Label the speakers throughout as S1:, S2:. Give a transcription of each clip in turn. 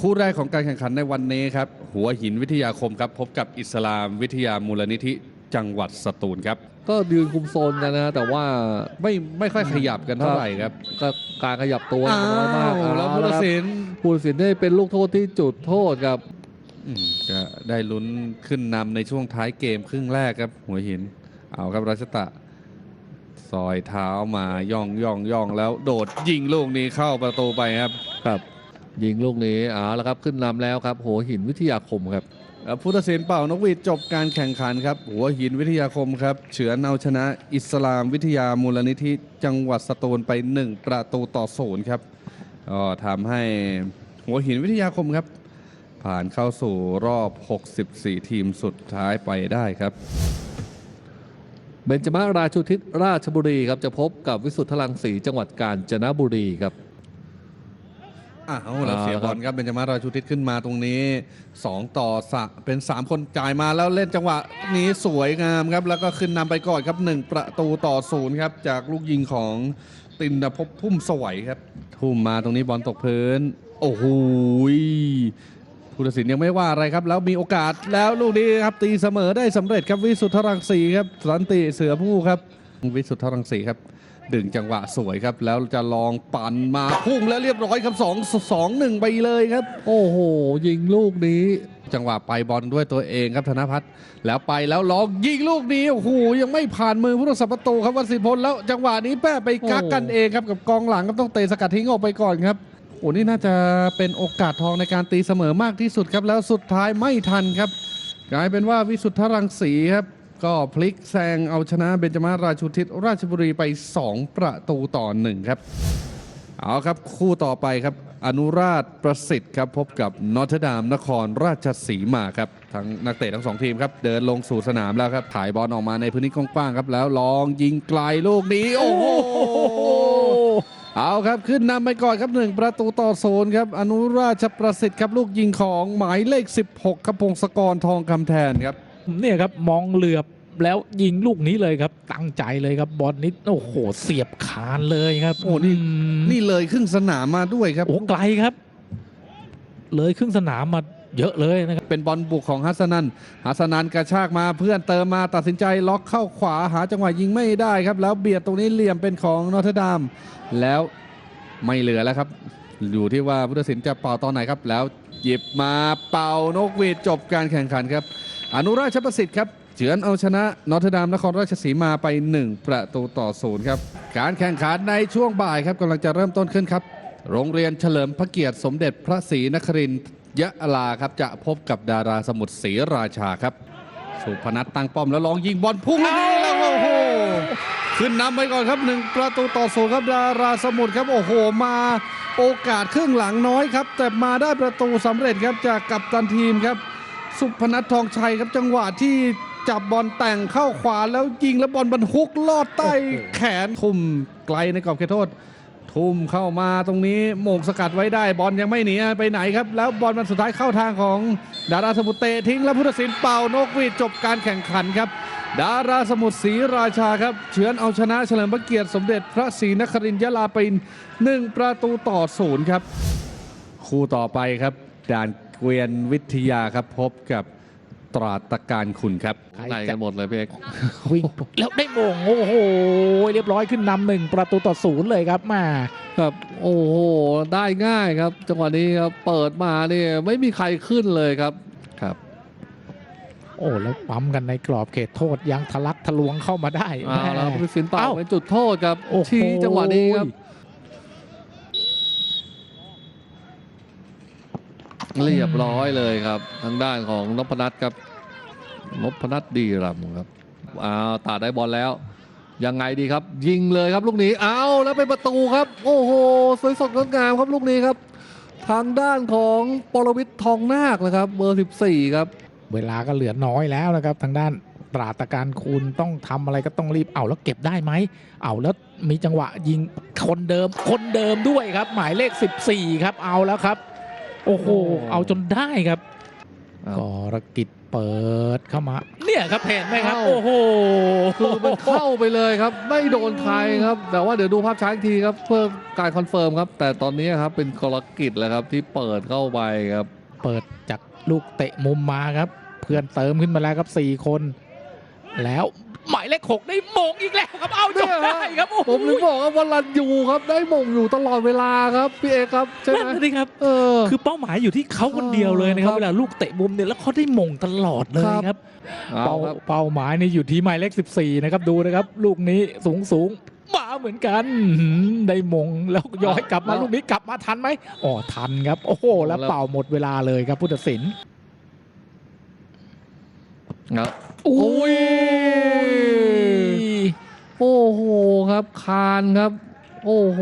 S1: คู่แรกของการแข่งขันในวันนี้ครับ หัวหินวิทยาคมครับ พบกับอิสลามวิทยามูลนิธิจังหวัดสตูลครับ
S2: ก็ยืนคุมโซนกันนะ แต่ว่า
S1: ไม่ไม่ค่อยขยับกันเท่าไหร่ครับ
S2: ก็การขยับตัว
S1: อ้า
S2: น้อยมาก
S1: วแล้วผู้ตัดสิน
S2: ผู้ตัดสินได้เป็นลูกโทษที่จุดโทษครับ
S1: อืมจะได้ลุ้นขึ้นนำในช่วงท้ายเกมครึ่งแรกครับ หัวหิน เอาครับรัชตะซอยเท้ามาย่องย่องย่องแล้วโดดยิงลูกนี้เข้าประตูไปครับ
S2: ครับ ยิงลูกนี้เอาละครับขึ้นนำแล้วครับหัวหินวิทยาคมครับ
S1: แล้วผู้ตัดสินเป่านกหวีดจบการแข่งขันครับ หัวหินวิทยาคมครับเฉือนเอาชนะอิสลามวิทยามูลนิธิจังหวัดสตูลไป 1 ประตูต่อศูนย์ครับก็ทำให้หัวหินวิทยาคมครับ ผ่านเข้าสู่รอบ 64 ทีมสุดท้ายไปได้ครับ
S2: เบญจมาราชุทิศราชบุรีครับจะพบกับวิสุทธลังสีจังหวัดกาญจนบุรีครับ
S1: อ้าวแล้ว
S2: เอาละ
S1: เสียบอลครับเบนจามาราชูทิศขึ้นมาตรงนี้ 2 ต่อสะเป็น 3 คนจ่ายมาแล้วเล่นจังหวะนี้สวยงามครับ แล้วก็ขึ้นนำไปก่อนครับ 1 ประตูต่อศูนย์ครับ จากลูกยิงของตินภพพุ่มสวัยครับ ทุ่มมาตรงนี้บอลตกพื้น โอ้โหยผู้ตัดสินยังไม่ว่าอะไรครับ แล้วมีโอกาสแล้วลูกนี้ครับตีเสมอได้สำเร็จครับวิสุทธรังสีครับสันติเสือผู้ครับวิสุทธรังสีครับ ดึงจังหวะสวยครับ แล้วจะลองปั่นมาพุ่งแล้วเรียบร้อยครับ2 2 1ไปเลยครับ
S2: โอ้โห ยิงลูกนี้
S1: จังหวะไปบอลด้วยตัวเองครับธนพัฒน์แล้วไปแล้วลองยิงลูกนี้โอ้โหยังไม่ผ่านมือผู้รักษาประตูครับวัสิพลแล้วจังหวะนี้แป้ไปกักกันเองครับกับกองหลังก็ต้องเตะสกัดทิ้งออกไปก่อนครับโอ้นี่น่าจะเป็นโอกาสทองในการตีเสมอมากที่สุดครับแล้วสุดท้ายไม่ทันครับ กลายเป็นว่าวิสุทธรังสีครับ ก็พลิกแซงเอาชนะเบญจมาราชุทิศราชบุรีไป 2 ประตูต่อหนึ่งครับ เอาครับคู่ต่อไปครับ อนุราชประสิทธิ์ครับพบกับนอตเทดามนครราชสีมาครับทั้งนักเตะทั้งสองทีมครับ เดินลงสู่สนามแล้วครับถ่ายบอลออกมาในพื้นที่กว้างๆครับ แล้วลองยิงไกลลูกนี้ โอ้โหเอาครับขึ้นนำไปก่อนครับหนึ่งประตูต่อศูนครับอนุราชประสิทธิ์ครับลูกยิงของหมายเลข 16ครับพงศกรทองคำแทนครับ
S3: เนี่ยครับมองเหลือบแล้วยิงลูกนี้เลยครับ ตั้งใจเลยครับบอลนี้โอ้โหเสียบคานเลยครับ
S1: โอ้นี่
S3: ม
S1: นี่เลยครึ่งสนามมาด้วยครับ
S3: โอ้ไกลครับ เลยครึ่งสนามมาเยอะเลยนะครับ
S1: เป็นบอลบุกของฮัสนันฮัสนันกระชากมาเพื่อนเติมมาตัดสินใจล็อกเข้าขวาหาจังหวะยิงไม่ได้ครับ แล้วเบียดตรงนี้เหลี่ยมเป็นของนอร์ทดาม แล้วไม่เหลือแล้วครับ อยู่ที่ว่าผู้ตัดสินจะเป่าตอนไหนครับ แล้วหยิบมาเป่านกหวีดจบการแข่งขันครับ อนุราชประสิทธิ์ครับเฉือนเอาชนะนอทดามนครราชสีมาไป 1 ประตูต่อศูนย์ครับ การแข่งขันในช่วงบ่ายครับกำลังจะเริ่มต้นขึ้นครับ โรงเรียนเฉลิมพระเกียรติสมเด็จพระศรีนครินทร์ยะลาครับจะพบกับดาราสมุทรศรีราชาครับ สุพนัทตั้งป้อมแล้วลองยิงบอลพุ่งลูกนี้แล้วโอ้โหขึ้นนำไปก่อนครับหนึ่งประตูต่อศูนย์ครับดาราสมุทรครับโอ้โหมาโอกาสครึ่งหลังน้อยครับ แต่มาได้ประตูสำเร็จครับจากกัปตันทีมครับ สุพนัททองชัยครับจังหวะที่จับบอลแต่งเข้าขวาแล้วยิงแล้วบอลบรรฮุกลอดใต้แขนทุ่มไกลในกรอบเขตโทษ ทุ่มเข้ามาตรงนี้โมงสกัดไว้ได้บอลยังไม่หนีไปไหนครับ แล้วบอลมันสุดท้ายเข้าทางของดาราสมุทรเตะทิ้งแล้วพุทธศิลป์เป่านกหวีดจบการแข่งขันครับ ดาราสมุทรศรีราชาครับ เฉือนเอาชนะเฉลิมพระเกียรติสมเด็จพระศรีนครินทร์ยะลาไปหนึ่งประตูต่อศูนย์ครับ คู่ต่อไปครับด่าน เกวียนวิทยาครับพบกับตราดตะการคุณครับ
S3: ใคร
S2: ไหน
S3: จะ
S2: กันหมดเลยพี่เอก
S3: วิ่งแล้วได้โมงโอ้โหเรียบร้อยขึ้นนำหนึ่งประตูต่อศูนย์เลยครับมา
S2: ครับโอ้โหได้ง่ายครับ จังหวะนี้ครับเปิดมาเนี่ยไม่มีใครขึ้นเลยครับครับ
S3: โอ้แล้วปั๊มกันในกรอบเขตโทษยังทะลักทะลวงเข้ามาได้
S2: เอาแล้ว
S3: แม่
S2: ผู้ตัดสินเป่า
S3: เอ้า
S2: เป็นจุดโทษครับ
S3: โอ้โห
S2: ชี้จังหวะนี้ครับ เรียบร้อยเลยครับ ทางด้านของนพนัทครับนพนัทดีรำครับอ้าวตัดได้บอลแล้ว ยังไงดีครับ ยิงเลยครับลูกนี้เอาแล้วเป็นประตูครับ โอ้โหสวยสดงดงามครับลูกนี้ครับ ทางด้านของปรวิทย์ทองนาคนะครับ เบอร์ 14 ครับ
S3: เวลาก็เหลือน้อยแล้วนะครับ ทางด้านตราตะการคุณต้องทำอะไรก็ต้องรีบเอาแล้วเก็บได้ไหมเอาแล้วมีจังหวะยิงคนเดิมคนเดิมด้วยครับ หมายเลข 14 ครับเอาแล้วครับ โอ้โห
S2: โอ้
S3: เอาจนได้ครับ
S2: ครับ
S3: กรกิจเปิดเข้ามา เนี่ยครับเห็นไหมครับ
S2: เข้า
S3: โอ้โห
S2: คือมันเข้าไปเลยครับ ไม่โดนใครครับ แต่ว่าเดี๋ยวดูภาพช้าอีกทีครับ เพื่อการคอนเฟิร์มครับ แต่ตอนนี้ครับเป็นกรกิจแล้วครับที่เปิดเข้าไปครับ
S3: เปิดจากลูกเตะมุมมาครับ เพื่อนเติมขึ้นมาแล้วครับสี่คน แล้ว หมายเลขหกได้มงอีกแล้วครับเอาจบได้ครับโอ้โห
S2: ผมถึงบอกว่าวันรันยูครับได้มงอยู่ตลอดเวลาครับพี่เอกครับใช่ไห
S4: นั่
S2: ม
S4: นนะสิครับ
S2: เออ
S4: คือเป้าหมายอยู่ที่เขาคนเดียวเลยนะครั
S2: ครับบ
S4: เวลาลูกเตะมุมเนี่ยแล้วเขาได้มงตลอดเลย
S2: ครับ
S4: ครับ
S2: เอา
S3: เป้า
S2: ครับ
S3: เป้าหมายนี่อยู่ที่หมายเลข 14 นะครับดูนะครับ ลูกนี้สูงสูงมาเหมือนกันหืมได้มงแล้วย้อยกลับมาลูกนี้กลับมาทันไหมอ๋อทันครับ โอ้โหแล้วเป่าหมดเวลาเลยครับผู้ตัดสิน
S2: ครับ
S3: อุ้ย
S2: โอ้โหครับคานครับ โอ้โห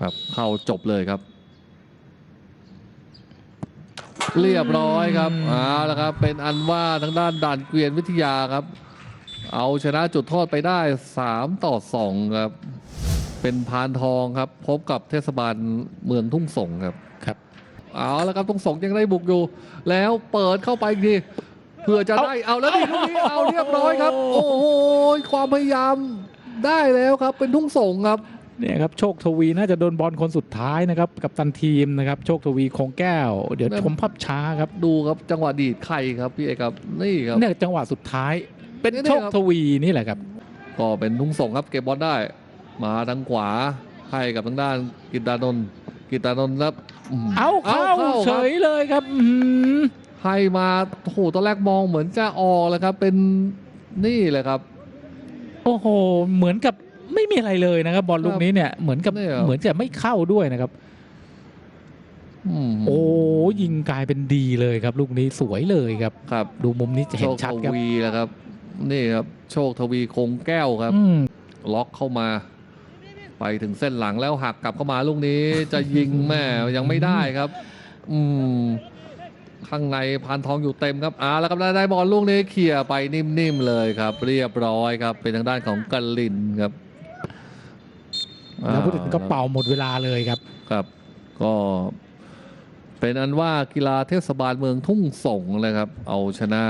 S2: ครับ เข้าจบเลยครับ เรียบร้อยครับเอาละครับ เป็นอันว่าทางด้านด่านเกวียนวิทยาครับ เอาชนะจุดโทษไปได้ 3 ต่อ 2 ครับ เป็นพานทองครับ พบกับเทศบาลเมืองทุ่งสงครับ
S3: ครับ
S2: เอาละครับทุ่งสงยังได้บุกอยู่ แล้วเปิดเข้าไปอีกที เพื่อจะได้เอาแล้วนี่ลูกนี้เอาเรียบร้อยครับ โอ้โหความพยายามได้แล้วครับ เป็นทุ่งสงครับ
S3: เนี่ยครับโชคทวีน่าจะโดนบอลคนสุดท้ายนะครับ กับตันทีมนะครับ โชคทวีคงแก้ว เดี๋ยว
S2: นั่น
S3: ชมภาพช้าครับ
S2: ดูครับจังหวะดีดไข่ครับพี่เอกครับนี่ครับ
S3: เนี่ยจังหวะสุดท้าย เป็น
S2: นี่
S3: โชค
S2: ครับ
S3: ทวีนี่แหละครับ
S2: ก็เป็นทุ่งส่งครับเก็บบอลได้ มาทางขวาให้กับทางด้านกิตตานนท์กิตตานนท์แล้วม
S3: เอาเข้า
S2: ครับ
S3: เฉยเลยครับ อื้อหือ
S2: ให้มาโอ้โหตอนแรกมองเหมือนจะออกเลยครับ เป็นนี่เลยครับ
S3: โอ้โห เหมือนกับไม่มีอะไรเลยนะครับ บอลลูกนี้เนี่ยเหมือนกับ
S2: เนี่ย
S3: เหมือนจะไม่เข้าด้วยนะครับ
S2: อืม
S3: โอ้ยิงกลายเป็นดีเลยครับ ลูกนี้สวยเลยครับ
S2: ครับ
S3: ดูมุมนี้จะ
S2: โช
S3: เห็น
S2: ค
S3: ชัด
S2: ท
S3: ครับ
S2: วีแล้วครับ นี่ครับ โชคทวีคงแก้วครับ
S3: อืม
S2: ล็อกเข้ามา ไปถึงเส้นหลังแล้วหักกลับเข้ามาลูกนี้จะยิงแม่ยังไม่ได้ครับ อืม ข้างในพานทองอยู่เต็มครับอ่าแล้วครับได้ได้บอลลูกนี้เขี่ยไปนิ่มๆเลยครับ เรียบร้อยครับ เป็นทางด้านของกัลลินครับ
S3: แล้วพูดถึงก็เป่าหมดเวลาเลยครับ
S2: ครับ ก็เป็นอันว่ากีฬาเทศบาลเมืองทุ่งสงเลยครับ เอาชนะ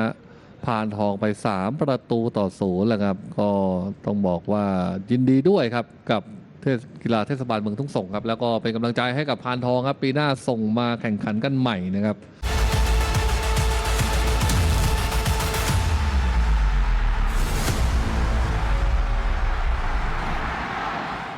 S2: พานทองไป 3 ประตูต่อศูนย์แหละครับ ก็ต้องบอกว่ายินดีด้วยครับ กับเทศกีฬาเทศบาลเมืองทุ่งสงครับ แล้วก็เป็นกำลังใจให้กับพานทองครับ ปีหน้าส่งมาแข่งขันกันใหม่นะครับ